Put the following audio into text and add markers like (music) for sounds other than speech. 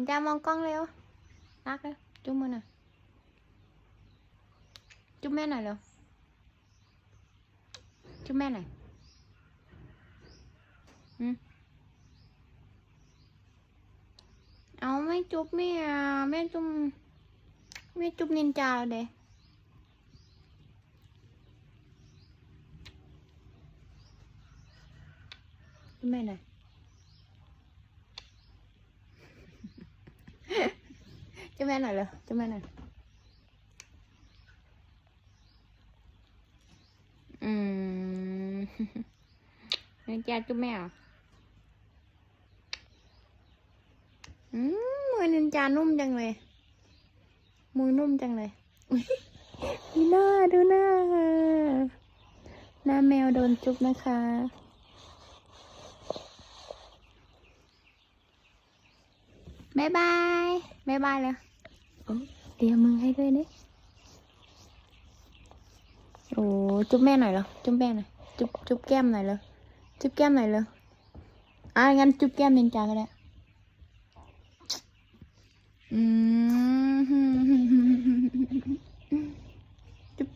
นินจามองกล้องเร็วรักเลยจุ๊บมือหน่อยจุ๊บแม่หน่อยเร็วจุ๊บแม่หน่อยอืมเอาไม่จุ๊บแม่อะแม่จุ๊บแม่จุ๊บนินจาแล้วเด้จุ๊บแม่หน่อย cho mẹ này rồi cho mẹ này Ừm. Nên cha cho mẹ à Ừm, mùi nên cha นุ่มจังเลยมือนุ่มจังเลยอุ๊ยดูหน้าดูหน้า หน้าแมวโดนจุ๊บนะคะบายบายบายบายเลย tiêm hay ghê đấy. Ồ chụp me này rồi chụp me này, chụp chụp kem này rồi chụp kem này rồi ai ngăn chụp kem lên trà rồi đấy (laughs) chụp.